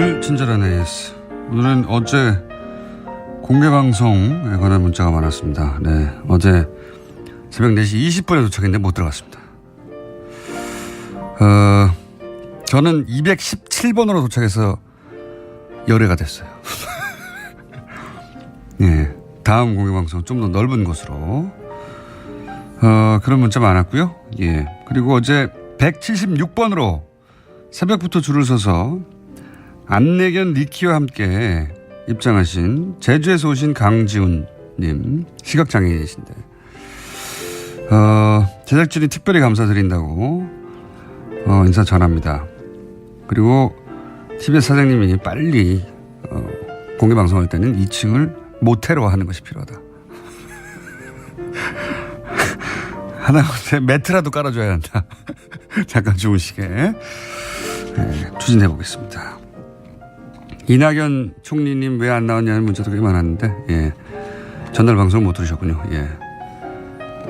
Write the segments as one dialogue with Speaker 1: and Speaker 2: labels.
Speaker 1: 글 친절한 AS. 오늘은 어제 공개 방송에 관한 문자가 많았습니다. 네, 어제 새벽 4시 20분에 도착했는데 못 들어갔습니다. 어, 저는 217번으로 도착해서 열애가 됐어요. 네, 다음 공개 방송 좀 더 넓은 곳으로 어, 그런 문자 많았고요. 예, 그리고 어제 176번으로 새벽부터 줄을 서서 안내견 니키와 함께 입장하신 제주에서 오신 강지훈님 시각장애인이신데 어, 제작진이 특별히 감사드린다고 어, 인사 전합니다. 그리고 TBS 사장님이 빨리 어, 공개 방송할 때는 2층을 모텔로 하는 것이 필요하다. 하나같이 매트라도 깔아줘야 한다. 잠깐 주무시게 네, 추진해 보겠습니다. 이낙연 총리님 왜 안 나왔냐는 문자도 꽤 많았는데 예. 전날 방송 못 들으셨군요. 예.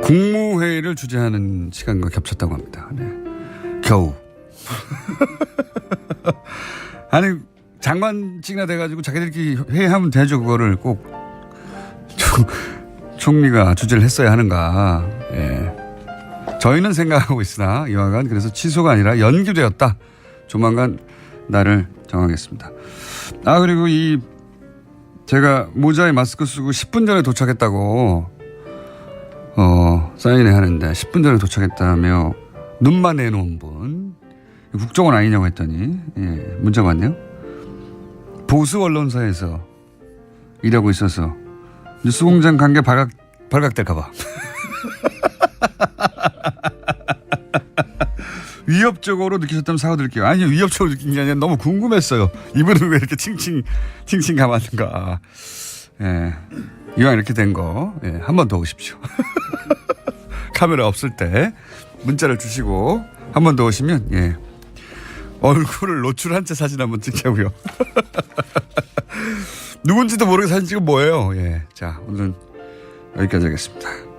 Speaker 1: 국무회의를 주재하는 시간과 겹쳤다고 합니다. 네. 겨우. 아니 장관직이나 돼가지고 자기들끼리 회의하면 되죠. 그거를 꼭 총, 총리가 주재를 했어야 하는가. 예. 저희는 생각하고 있으나 이와간 그래서 취소가 아니라 연기되었다. 조만간 날을 정하겠습니다. 아 그리고 이 제가 모자에 마스크 쓰고 10분 전에 도착했다고 어 사인회 하는데 10분 전에 도착했다며 눈만 내놓은 분 국정원 아니냐고 했더니 예, 문자가 왔네요. 보수 언론사에서 일하고 있어서 뉴스공장 관계 발각 발각될까봐 위협적으로 느끼셨다면 사과드릴게요. 아니요, 위협적으로 느낀 게 아니라 너무 궁금했어요. 이분은 왜 이렇게 칭칭, 칭칭 감았는가. 예. 이왕 이렇게 된 거, 예, 한 번 더 오십시오. 카메라 없을 때 문자를 주시고 한 번 더 오시면, 예. 얼굴을 노출한 채 사진 한 번 찍자고요. 누군지도 모르게 사진 찍은 뭐예요. 예. 자, 오늘은 여기까지 하겠습니다.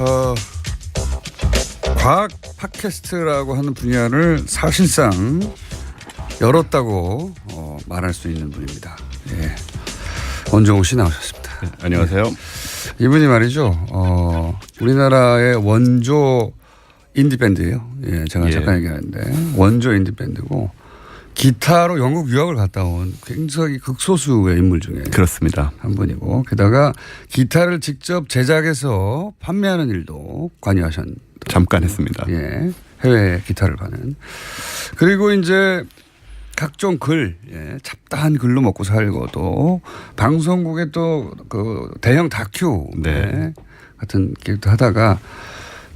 Speaker 1: 어, 과학 팟캐스트라고 하는 분야를 사실상 열었다고 어, 말할 수 있는 분입니다. 예. 원종우 씨 나오셨습니다.
Speaker 2: 안녕하세요.
Speaker 1: 이분이 말이죠. 어, 우리나라의 원조 인디밴드예요. 예, 제가
Speaker 2: 예.
Speaker 1: 잠깐 얘기하는데 원조 인디밴드고 기타로 영국 유학을 갔다 온 굉장히 극소수의 인물 중에
Speaker 2: 그렇습니다.
Speaker 1: 한 분이고 게다가 기타를 직접 제작해서 판매하는 일도 관여하셨.
Speaker 2: 잠깐 했습니다.
Speaker 1: 예, 해외 기타를 파는. 그리고 이제 각종 글, 예, 잡다한 글로 먹고 살고 또 방송국에 또 그 대형 다큐
Speaker 2: 네.
Speaker 1: 예, 같은 기획도 하다가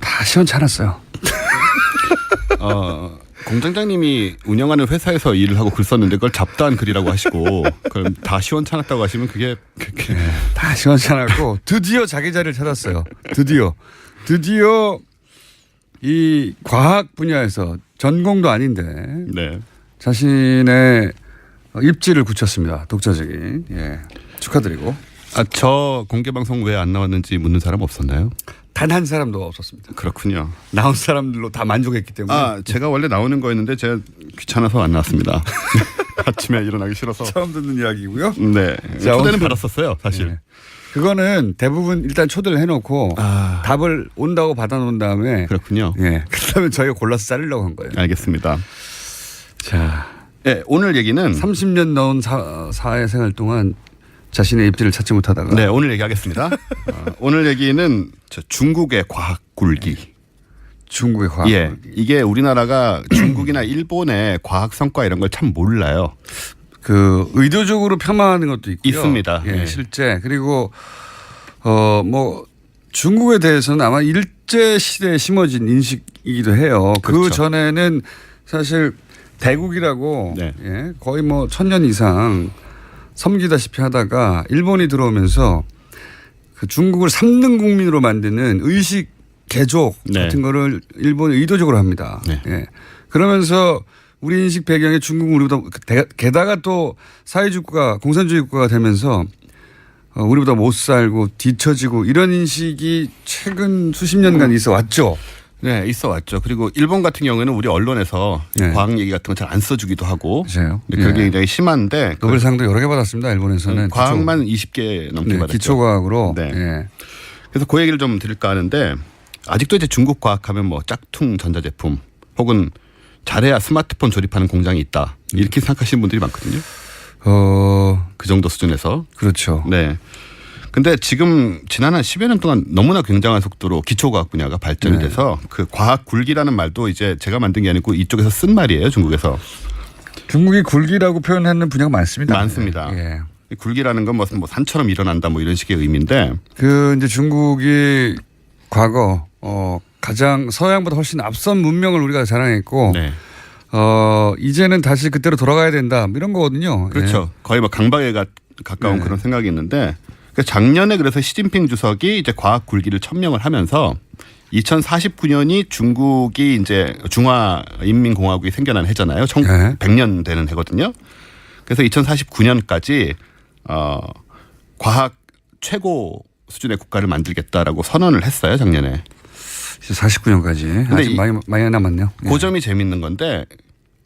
Speaker 1: 다 시원찮았어요.
Speaker 2: 어, 공장장님이 운영하는 회사에서 일을 하고 글 썼는데 그걸 잡다한 글이라고 하시고 그럼 다 시원찮았다고 하시면 그게 그게
Speaker 1: 다 시원찮았고 드디어 자기 자리를 찾았어요. 드디어 드디어 이 과학 분야에서 전공도 아닌데
Speaker 2: 네.
Speaker 1: 자신의 입지를 굳혔습니다. 독자적인 예 축하드리고
Speaker 2: 아, 저 공개 방송 왜 안 나왔는지 묻는 사람 없었나요?
Speaker 1: 단 한 사람도 없었습니다.
Speaker 2: 그렇군요.
Speaker 1: 나온 사람들로 다 만족했기 때문에
Speaker 2: 아, 제가 원래 나오는 거였는데 제가 귀찮아서 안 나왔습니다. 아침에 일어나기 싫어서.
Speaker 1: 처음 듣는 이야기고요.
Speaker 2: 네.
Speaker 1: 자,
Speaker 2: 초대는
Speaker 1: 오늘-
Speaker 2: 받았었어요, 사실.
Speaker 1: 네. 그거는 대부분 일단 초대를 해놓고
Speaker 2: 아.
Speaker 1: 답을 온다고 받아놓은 다음에
Speaker 2: 그렇군요.
Speaker 1: 예 그다음에 저희가 골라서 자르려고 한 거예요.
Speaker 2: 알겠습니다.
Speaker 1: 자
Speaker 2: 네, 오늘 얘기는
Speaker 1: 30년 넘은 사, 사회 생활 동안 자신의 입지를 찾지 못하다가
Speaker 2: 네, 오늘 얘기하겠습니다. 어, 오늘 얘기는 저 중국의 과학 굴기.
Speaker 1: 중국의 과학
Speaker 2: 예, 이게 우리나라가 중국이나 일본의 과학 성과 이런 걸 참 몰라요.
Speaker 1: 그 의도적으로 폄하하는 것도 있고요.
Speaker 2: 있습니다.
Speaker 1: 예,
Speaker 2: 네.
Speaker 1: 실제 그리고 어 뭐 중국에 대해서는 아마 일제 시대에 심어진 인식이기도 해요. 그
Speaker 2: 그렇죠.
Speaker 1: 전에는 사실 대국이라고
Speaker 2: 네.
Speaker 1: 예, 거의 뭐 천년 이상 섬기다시피 하다가 일본이 들어오면서 그 중국을 3등 국민으로 만드는 의식 개족
Speaker 2: 네.
Speaker 1: 같은 거를 일본이 의도적으로 합니다.
Speaker 2: 네.
Speaker 1: 예. 그러면서 우리 인식 배경에 중국은 우리보다 대- 게다가 또 사회주의 국가, 공산주의 국가가 되면서 어, 우리보다 못 살고 뒤처지고 이런 인식이 최근 수십 년간 있어 왔죠.
Speaker 2: 네, 있어 왔죠. 그리고 일본 같은 경우에는 우리 언론에서
Speaker 1: 네.
Speaker 2: 과학 얘기 같은 거 잘 안 써주기도 하고.
Speaker 1: 맞아요.
Speaker 2: 근데 그게
Speaker 1: 예.
Speaker 2: 굉장히 심한데. 그
Speaker 1: 노벨상도 여러 개 받았습니다. 일본에서는
Speaker 2: 과학만 20개
Speaker 1: 기초,
Speaker 2: 넘게
Speaker 1: 네,
Speaker 2: 받았죠.
Speaker 1: 기초과학으로.
Speaker 2: 네.
Speaker 1: 예.
Speaker 2: 그래서 그 얘기를 좀 드릴까 하는데 아직도 이제 중국 과학하면 뭐 짝퉁 전자제품 혹은 잘해야 스마트폰 조립하는 공장이 있다 이렇게 생각하시는 분들이 많거든요.
Speaker 1: 어
Speaker 2: 그 정도 수준에서.
Speaker 1: 그렇죠.
Speaker 2: 네. 근데 지금 지난 한 10여 년 동안 너무나 굉장한 속도로 기초과학 분야가 발전이
Speaker 1: 네.
Speaker 2: 돼서 그 과학 굴기라는 말도 이제 제가 만든 게 아니고 이쪽에서 쓴 말이에요 중국에서
Speaker 1: 중국이 굴기라고 표현하는 분야가 많습니다.
Speaker 2: 많습니다.
Speaker 1: 예.
Speaker 2: 이 굴기라는 건 무슨 뭐 산처럼 일어난다 뭐 이런 식의 의미인데
Speaker 1: 그 이제 중국이 과거 어 가장 서양보다 훨씬 앞선 문명을 우리가 자랑했고
Speaker 2: 네.
Speaker 1: 어 이제는 다시 그때로 돌아가야 된다 뭐 이런 거거든요.
Speaker 2: 그렇죠. 거의 뭐 강박에 가, 가까운
Speaker 1: 네.
Speaker 2: 그런 생각이 있는데 그 작년에 그래서 시진핑 주석이 이제 과학 굴기를 천명을 하면서 2049년이 중국이 이제 중화인민공화국이 생겨난 해잖아요. 청,
Speaker 1: 네.
Speaker 2: 100년 되는 해거든요. 그래서 2049년까지 어 과학 최고 수준의 국가를 만들겠다라고 선언을 했어요 작년에.
Speaker 1: 예. 49년까지
Speaker 2: 근데
Speaker 1: 아직
Speaker 2: 이-
Speaker 1: 많이 많이 남았네요. 예.
Speaker 2: 그 점이 재밌는 건데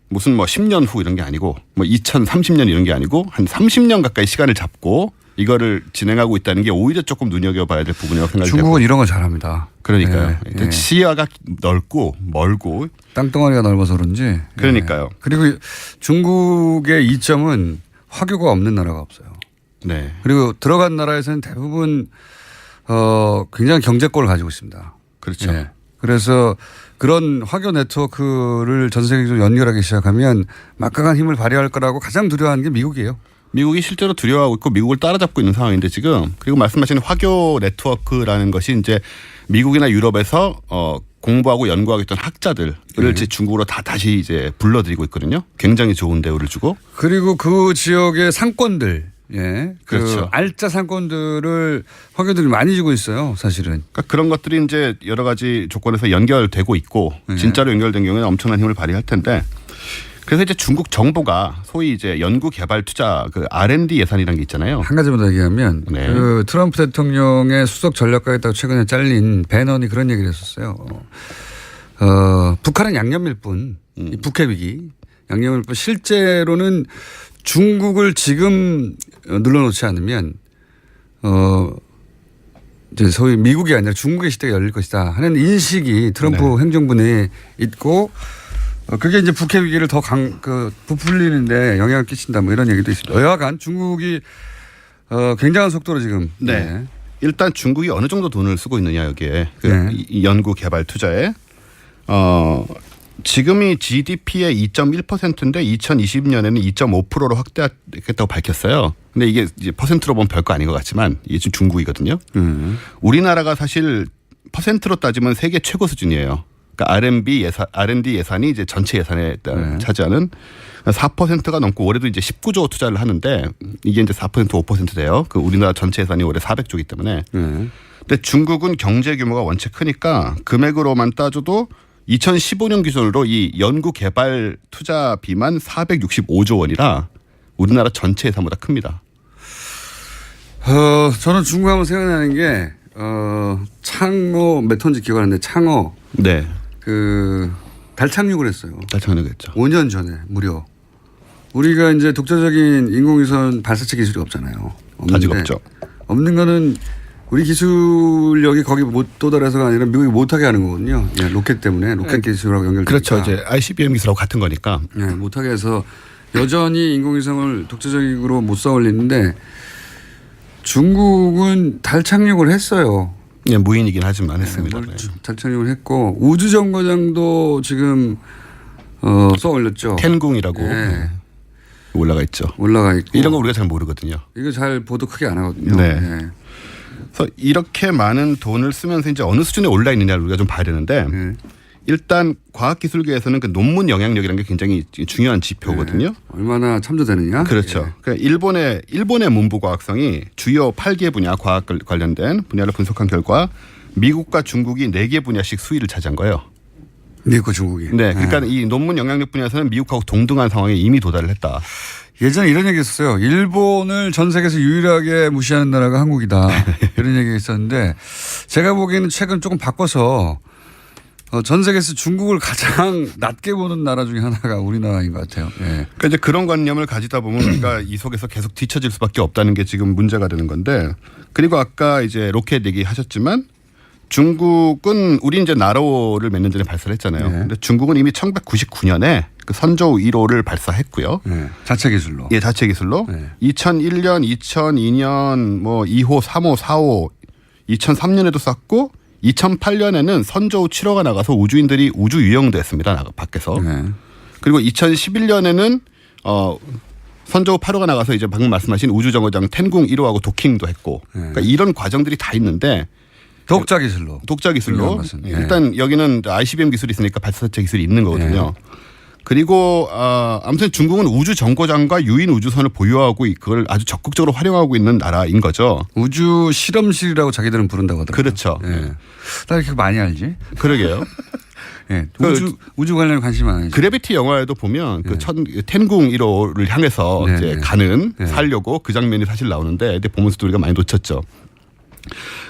Speaker 2: 무슨 뭐 10년 후 이런 게 아니고 뭐 2030년 이런 게 아니고 한 30년 가까이 시간을 잡고 이거를 진행하고 있다는 게 오히려 조금 눈여겨봐야 될 부분이라고 생각이 되고
Speaker 1: 중국은 이런 거 잘합니다.
Speaker 2: 그러니까요.
Speaker 1: 예, 예.
Speaker 2: 시야가 넓고 멀고
Speaker 1: 땅덩어리가 넓어서 그런지. 예.
Speaker 2: 그러니까요.
Speaker 1: 그리고 중국의 이점은 화교가 없는 나라가 없어요.
Speaker 2: 네
Speaker 1: 그리고 들어간 나라에서는 대부분 어 굉장히 경제권을 가지고 있습니다.
Speaker 2: 그렇죠.
Speaker 1: 예. 그래서 그런 화교 네트워크를 전 세계적으로 연결하기 시작하면 막강한 힘을 발휘할 거라고 가장 두려워하는 게 미국이에요.
Speaker 2: 미국이 실제로 두려워하고 있고 미국을 따라잡고 있는 상황인데 지금 그리고 말씀하신 화교 네트워크라는 것이 이제 미국이나 유럽에서 어 공부하고 연구하고 있던 학자들을
Speaker 1: 네.
Speaker 2: 이제 중국으로 다 다시 이제 불러들이고 있거든요. 굉장히 좋은 대우를 주고
Speaker 1: 그리고 그 지역의 상권들, 예, 그
Speaker 2: 그렇죠.
Speaker 1: 알짜 상권들을 화교들이 많이 주고 있어요, 사실은.
Speaker 2: 그러니까 그런 것들이 이제 여러 가지 조건에서 연결되고 있고
Speaker 1: 네.
Speaker 2: 진짜로 연결된 경우에는 엄청난 힘을 발휘할 텐데 그래서 이제 중국 정부가 소위 이제 연구 개발 투자 그 R&D 예산이라는 게 있잖아요.
Speaker 1: 한 가지만 더 얘기하면
Speaker 2: 네.
Speaker 1: 그 트럼프 대통령의 수석 전략가겠다고 최근에 잘린 배넌이 그런 얘기를 했었어요. 어, 북한은 양념일 뿐,
Speaker 2: 음.
Speaker 1: 이 북핵 위기 양념일 뿐 실제로는 중국을 지금 어, 눌러놓지 않으면 어 이제 소위 미국이 아니라 중국의 시대가 열릴 것이다 하는 인식이 트럼프
Speaker 2: 네.
Speaker 1: 행정부 내에 있고 어, 그게 이제 북핵 위기를 더 강, 그, 부풀리는데 영향을 끼친다 뭐 이런 얘기도 있습니다. 여하간 중국이 어, 굉장한 속도로 지금.
Speaker 2: 네. 일단 중국이 어느 정도 돈을 쓰고 있느냐 여기에 그
Speaker 1: 네.
Speaker 2: 연구 개발 투자에 어 지금이 GDP의 2.1%인데 2020년에는 2.5%로 확대하겠다고 밝혔어요. 근데 이게 이제 퍼센트로 보면 별거 아닌 것 같지만 이게 지금 중국이거든요.
Speaker 1: 음.
Speaker 2: 우리나라가 사실 퍼센트로 따지면 세계 최고 수준이에요. 그러니까 R&D 예산, R&D 예산이 이제 전체 예산에
Speaker 1: 네.
Speaker 2: 차지하는 4%가 넘고 올해도 이제 19조 투자를 하는데 이게 이제 4% 5% 돼요. 그 우리나라 전체 예산이 올해 400조이기 때문에.
Speaker 1: 네.
Speaker 2: 근데 중국은 경제 규모가 원체 크니까 금액으로만 따져도 2015년 기준으로 이 연구 개발 투자비만 465조 원이라 우리나라 전체 예산보다 큽니다.
Speaker 1: 어, 저는 중국 하면 생각나는 게, 어, 창어 몇 톤지 기억 안 나는데 창어
Speaker 2: 네.
Speaker 1: 그 달 착륙을 했어요.
Speaker 2: 달창하겠죠.
Speaker 1: 5년 전에 무려. 우리가 이제 독자적인 인공위성 발사체 기술이 없잖아요.
Speaker 2: 아직 없죠.
Speaker 1: 없는 거는 우리 기술력이 거기 못 도달해서가 아니라 미국이 못하게 하는 거거든요. 예, 로켓 때문에 로켓 기술하고 연결되니까.
Speaker 2: 그렇죠. 이제 ICBM 기술하고 같은 거니까.
Speaker 1: 예, 못하게 해서 여전히 인공위성을 독자적으로 못 쏘아올리는데 중국은 달 착륙을 했어요.
Speaker 2: 예, 무인이긴 하지만 했습니다.
Speaker 1: 뭘
Speaker 2: 네.
Speaker 1: 달 착륙을 했고 우주정거장도 지금 어, 쏘아올렸죠.
Speaker 2: 텐궁이라고
Speaker 1: 네.
Speaker 2: 올라가 있죠.
Speaker 1: 올라가 있고
Speaker 2: 이런 거 우리가 잘 모르거든요.
Speaker 1: 이거 잘 보도 크게 안 하거든요.
Speaker 2: 네.
Speaker 1: 예.
Speaker 2: 그래서 이렇게 많은 돈을 쓰면서 이제 어느 수준에 올라 있느냐를 우리가 좀 봐야 되는데
Speaker 1: 예.
Speaker 2: 일단 과학기술계에서는 그 논문 영향력이라는 게 굉장히 중요한 지표거든요.
Speaker 1: 얼마나 참조되느냐?
Speaker 2: 그렇죠.
Speaker 1: 예.
Speaker 2: 그러니까 일본의 일본의 문부 과학성이 주요 8개 분야 과학 관련된 분야를 분석한 결과 미국과 중국이 4개 분야씩 수위를 차지한 거예요.
Speaker 1: 미국과 중국이.
Speaker 2: 네, 그러니까 이 논문 영향력 분야에서는 미국하고 동등한 상황에 이미 도달을 했다.
Speaker 1: 예전에 이런 얘기 했었어요. 일본을 전 세계에서 유일하게 무시하는 나라가 한국이다. 이런 얘기 있었는데 제가 보기에는 최근 조금 바꿔서 어, 전 세계에서 중국을 가장 낮게 보는 나라 중에 하나가 우리나라인 것 같아요. 예.
Speaker 2: 그러니까 이제 그런 관념을 가지다 보면 우리가 이 속에서 계속 뒤처질 수밖에 없다는 게 지금 문제가 되는 건데 그리고 아까 이제 로켓 얘기 하셨지만 중국은 우리 이제 나로를 몇 년 전에 발사를 했잖아요.
Speaker 1: 네.
Speaker 2: 근데 중국은 이미 1999년에 그 선저우 1호를 발사했고요.
Speaker 1: 예. 자체 기술로.
Speaker 2: 예, 자체 기술로.
Speaker 1: 네.
Speaker 2: 2001년, 2002년 뭐 2호, 3호, 4호, 2003년에도 쐈고 2008년에는 선저우 7호가 나가서 우주인들이 우주 유영도 했습니다. 밖에서.
Speaker 1: 예.
Speaker 2: 그리고 2011년에는 어 선저우 8호가 나가서 이제 방금 말씀하신 우주정거장 텐궁 1호하고 도킹도 했고
Speaker 1: 네.
Speaker 2: 그러니까 이런 과정들이 다 있는데
Speaker 1: 독자 기술로.
Speaker 2: 독자 기술로
Speaker 1: 네.
Speaker 2: 일단 여기는 ICBM 기술이 있으니까 발사체 기술이 있는 거거든요. 그리고 아 아무튼 중국은 우주 정거장과 유인 우주선을 보유하고 이- 그걸 아주 적극적으로 활용하고 있는 나라인 거죠.
Speaker 1: 우주 실험실이라고 자기들은 부른다고 하더라고요.
Speaker 2: 그렇죠.
Speaker 1: 예. 나 이렇게 많이 알지?
Speaker 2: 그러게요.
Speaker 1: 예.
Speaker 2: 그-
Speaker 1: 우주, 우주 관련 관심 많으지.
Speaker 2: 그래비티 영화에도 보면 그 천, 텐궁 1호를 향해서
Speaker 1: 네,
Speaker 2: 이제
Speaker 1: 네.
Speaker 2: 가는
Speaker 1: 네.
Speaker 2: 살려고 그 장면이 사실 나오는데 근데 보면서도 우리가 많이 놓쳤죠.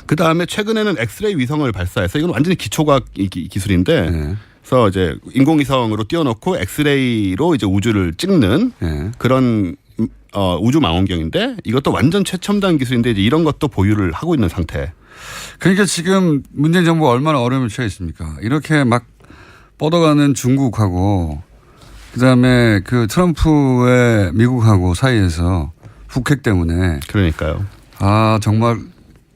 Speaker 2: 그 다음에 최근에는 엑스레이 위성을 발사해서 이건 완전히 기초과학 기- 기술인데
Speaker 1: 네.
Speaker 2: 그래서 이제 인공위성으로 띄워놓고 엑스레이로 이제 우주를 찍는
Speaker 1: 예.
Speaker 2: 그런 음, 어, 우주 망원경인데 이것도 완전 최첨단 기술인데 이제 이런 것도 보유를 하고 있는 상태.
Speaker 1: 그러니까 지금 문재인 정부가 얼마나 어려움에 처해 있습니까? 이렇게 막 뻗어가는 중국하고 그다음에 그 트럼프의 미국하고 사이에서 북핵 때문에
Speaker 2: 그러니까요.
Speaker 1: 아 정말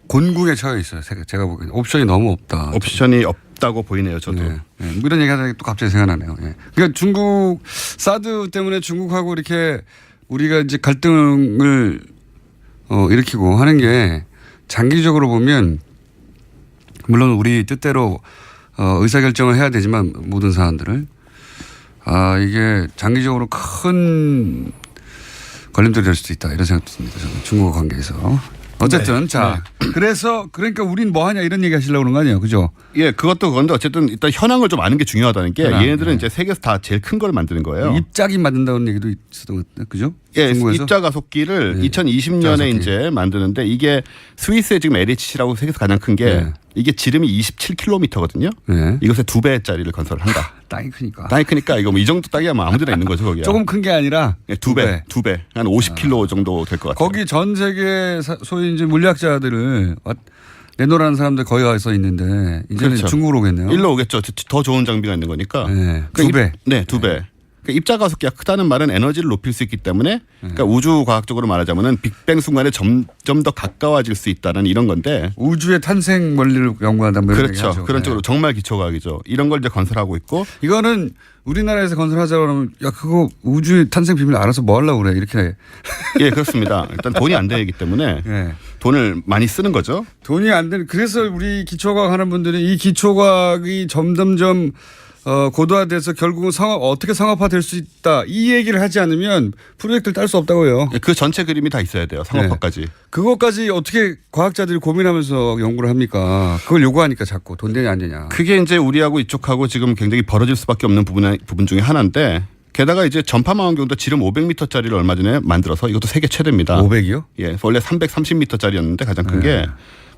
Speaker 1: 곤궁에 처해 있어요. 제가, 제가 보기엔 옵션이 너무 없다.
Speaker 2: 옵션이 없 다고 보이네요. 저도.
Speaker 1: 네. 네. 뭐 이런 얘기하다가 또 갑자기 생각나네요. 예. 그러니까 중국 사드 때문에 중국하고 이렇게 우리가 이제 갈등을 어, 일으키고 하는 게 장기적으로 보면 물론 우리 뜻대로 어, 의사결정을 해야 되지만 모든 사안들을 아 이게 장기적으로 큰 걸림돌이 될 수도 있다 이런 생각도 듭니다. 저는 중국과 관계에서 어쨌든 자 그래서 그러니까 우린 뭐 하냐 이런 얘기 하시려고 그런 거 아니에요, 그죠?
Speaker 2: 예, 그것도 그건데 어쨌든 일단 현황을 좀 아는 게 중요하다는 게
Speaker 1: 현황,
Speaker 2: 얘네들은
Speaker 1: 네.
Speaker 2: 이제 세계에서 다 제일 큰 걸 만드는 거예요.
Speaker 1: 입작이 만든다는 얘기도 있었던 것 같아요. 그죠?
Speaker 2: 예,
Speaker 1: 중국에서?
Speaker 2: 입자 가속기를
Speaker 1: 네.
Speaker 2: 2020년에
Speaker 1: 가속기.
Speaker 2: 이제 만드는데 이게 스위스의 지금 LHC라고 세계에서 가장 큰게
Speaker 1: 네.
Speaker 2: 이게 지름이 27km거든요.
Speaker 1: 네.
Speaker 2: 이것의 두 배짜리를 건설을 한다.
Speaker 1: 땅이 크니까.
Speaker 2: 땅이 크니까 이거 뭐 이 정도 땅이야 뭐 아무데나 있는 거죠 거기야.
Speaker 1: 조금 큰 게 아니라
Speaker 2: 예, 두 배, 두 배, 한 50km 정도 될 것 같아요.
Speaker 1: 거기 전 세계 사- 소위 이제 물리학자들을 왔- 내놓으라는 사람들 거기 가서 있는데 이제는
Speaker 2: 그렇죠.
Speaker 1: 중국으로 오겠네요.
Speaker 2: 일로 오겠죠. 더 좋은 장비가 있는 거니까.
Speaker 1: 네. 두
Speaker 2: 입-
Speaker 1: 배.
Speaker 2: 네, 두 배. 그러니까 입자 가속기가 크다는 말은 에너지를 높일 수 있기 때문에 그러니까 우주 과학적으로 말하자면은 빅뱅 순간에 점점 더 가까워질 수 있다는 이런 건데
Speaker 1: 우주의 탄생 원리를 연구한다 뭐 이런
Speaker 2: 그렇죠.
Speaker 1: 얘기하죠.
Speaker 2: 그런
Speaker 1: 네.
Speaker 2: 쪽으로 정말 기초과학이죠. 이런 걸 이제 건설하고 있고
Speaker 1: 이거는 우리나라에서 건설하자고 그러면 야 그거 우주의 탄생 비밀 알아서 뭐 하려고 그래 이렇게
Speaker 2: 예, 그렇습니다. 일단 돈이 안 되기 때문에
Speaker 1: 예.
Speaker 2: 돈을 많이 쓰는 거죠.
Speaker 1: 돈이 안 되는 그래서 우리 기초과학 하는 분들이 이 기초과학이 점점점 어, 고도화돼서 결국은 상업 어떻게 상업화 될 수 있다 이 얘기를 하지 않으면 프로젝트를 딸 수 없다고요.
Speaker 2: 예, 그 전체 그림이 다 있어야 돼요. 상업화까지.
Speaker 1: 그것까지 어떻게 과학자들이 고민하면서 연구를 합니까? 그걸 요구하니까 자꾸 돈 되냐 안 되냐.
Speaker 2: 그게 이제 우리하고 이쪽하고 지금 굉장히 벌어질 수밖에 없는 부분 부분 중에 하나인데 게다가 이제 전파망 원경도 지름 500m짜리를 얼마 전에 만들어서 이것도 세계 최대입니다.
Speaker 1: 500이요?
Speaker 2: 예, 원래 330m짜리였는데 가장 큰
Speaker 1: 네.
Speaker 2: 게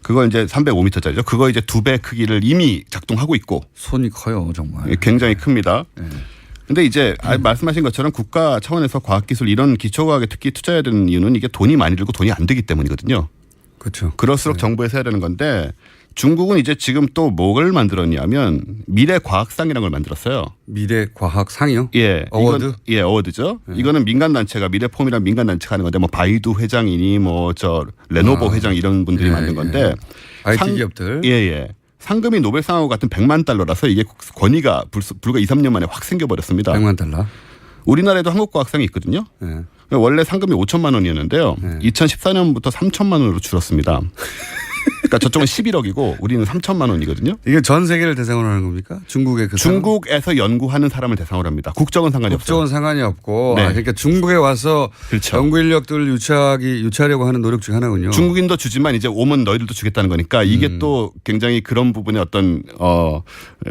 Speaker 2: 그거 이제 305m짜리죠. 그거 이제 두 배 크기를 이미 작동하고 있고
Speaker 1: 손이 커요 정말.
Speaker 2: 예, 굉장히 큽니다.
Speaker 1: 네.
Speaker 2: 근데 이제 아, 말씀하신 것처럼 국가 차원에서 과학기술 이런 기초과학에 특히 투자해야 되는 이유는 이게 돈이 많이 들고 돈이 안 되기 때문이거든요.
Speaker 1: 그렇죠.
Speaker 2: 그럴수록 정부에서 해야 되는 건데 중국은 이제 지금 또 뭐를 만들었냐면 미래 과학상이라는 걸 만들었어요.
Speaker 1: 미래 과학 상이요?
Speaker 2: 예,
Speaker 1: 어워드?
Speaker 2: 이건- 예, 어워드죠. 이거는 민간 단체가 미래폼이라는 민간 단체가 하는 건데 뭐 바이두 회장이니 뭐 저 레노버
Speaker 1: 아.
Speaker 2: 회장 이런 분들이
Speaker 1: 예,
Speaker 2: 만든 건데
Speaker 1: IT
Speaker 2: 상-
Speaker 1: 기업들.
Speaker 2: 예, 예. 상금이 노벨상하고 같은 100만 달러라서 이게 권위가 불- 불과 2, 3년 만에 확 생겨버렸습니다.
Speaker 1: 100만 달러.
Speaker 2: 우리나라에도 한국과학상이 있거든요.
Speaker 1: 예.
Speaker 2: 원래 상금이 5천만 원이었는데요.
Speaker 1: 네.
Speaker 2: 2014년부터 3천만 원으로 줄었습니다. 그러니까 저쪽은 11억이고 우리는 3천만 원이거든요.
Speaker 1: 이게 전 세계를 대상으로 하는 겁니까? 중국의 그
Speaker 2: 중국에서 연구하는 사람을 대상으로 합니다. 국적은 상관이 없어요.
Speaker 1: 국적은 상관이 없고
Speaker 2: 네.
Speaker 1: 아, 그러니까 중국에 와서
Speaker 2: 그렇죠.
Speaker 1: 연구 인력들을 유치하기 유치하려고 하는 노력 중 하나군요.
Speaker 2: 중국인도 주지만 이제 오면 너희들도 주겠다는 거니까 이게
Speaker 1: 음.
Speaker 2: 또 굉장히 그런 부분에 어떤 어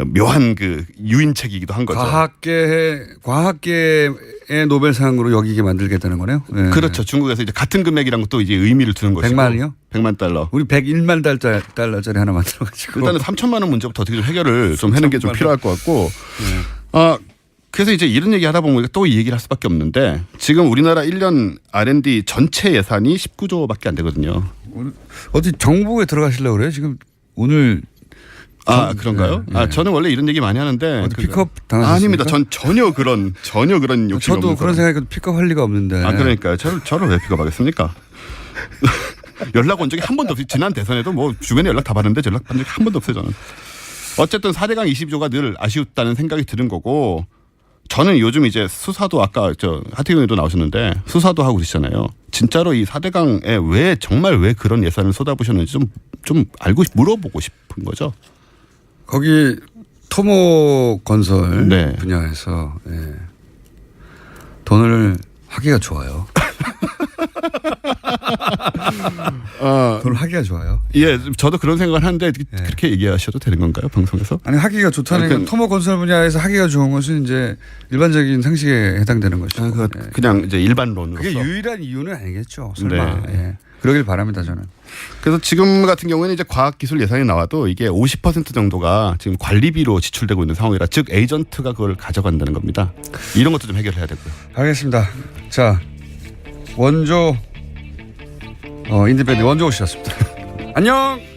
Speaker 2: 묘한 그 유인책이기도 한 거죠.
Speaker 1: 과학계 과학계의 노벨상으로 여기게 만들겠다는 거네요. 예.
Speaker 2: 그렇죠. 중국에서 이제 같은 금액이란 것도 이제 의미를 두는 것이고.
Speaker 1: 100만이요?
Speaker 2: 100만 달러.
Speaker 1: 우리 101만 달러, 달러짜리 하나 만들어가지고
Speaker 2: 일단은 3천만 원 문제부터 어떻게 좀 해결을 좀 하는 게좀
Speaker 1: 3천만
Speaker 2: 필요할 것 같고.
Speaker 1: 네.
Speaker 2: 아 그래서 이제 이런 얘기 하다 보면 또 이 얘기를 할 수밖에 없는데 지금 우리나라 1년 R&D 전체 예산이 19조밖에 안 되거든요.
Speaker 1: 어디 정부에 들어가시려고 그래요? 지금 오늘
Speaker 2: 아
Speaker 1: 전-
Speaker 2: 그런가요?
Speaker 1: 네,
Speaker 2: 아
Speaker 1: 네.
Speaker 2: 저는 원래 이런 얘기 많이 하는데 그-
Speaker 1: 픽업 당하셨습니까?
Speaker 2: 아닙니다. 전 전혀 그런 전혀 그런 욕심
Speaker 1: 저도 그런. 생각이 픽업 할 리가 없는데.
Speaker 2: 아 그러니까요. 저를 저를 왜 픽업하겠습니까? 연락 온 적이 한 번도 없어요. 지난 대선에도 뭐 주변에 연락 다 받는데 연락 받은 적이 한 번도 없어요. 저는. 어쨌든 4대강 20조가 늘 아쉬웠다는 생각이 드는 거고 저는 요즘 이제 수사도 아까 저 하태경 의원도 나오셨는데 수사도 하고 계시잖아요. 진짜로 이 4대강에 왜 정말 왜 그런 예산을 쏟아부셨는지 좀 좀 알고 싶- 물어보고 싶은 거죠.
Speaker 1: 거기 토모 건설
Speaker 2: 네.
Speaker 1: 분야에서 예. 돈을 하기가 좋아요.
Speaker 2: 어,
Speaker 1: 돈을 하기가 좋아요.
Speaker 2: 예, 저도 그런 생각을 하는데
Speaker 1: 네.
Speaker 2: 그렇게 얘기하셔도 되는 건가요, 방송에서?
Speaker 1: 아니 하기가 좋다는 건
Speaker 2: 그-
Speaker 1: 토모 건설 분야에서 하기가 좋은 것은 이제 일반적인 상식에 해당되는 것이고.
Speaker 2: 아, 그,
Speaker 1: 예.
Speaker 2: 그냥 이제 일반론으로서.
Speaker 1: 그게 유일한 이유는 아니겠죠. 설마.
Speaker 2: 네.
Speaker 1: 예. 그러길 바랍니다 저는.
Speaker 2: 그래서 지금 같은 경우에는 이제 과학기술 예산이 나와도 이게 50% 정도가 지금 관리비로 지출되고 있는 상황이라 즉 에이전트가 그걸 가져간다는 겁니다. 이런 것도 좀 해결해야 되고요.
Speaker 1: 알겠습니다. 자 원조 어 인디밴드 원조 오셨습니다. 안녕.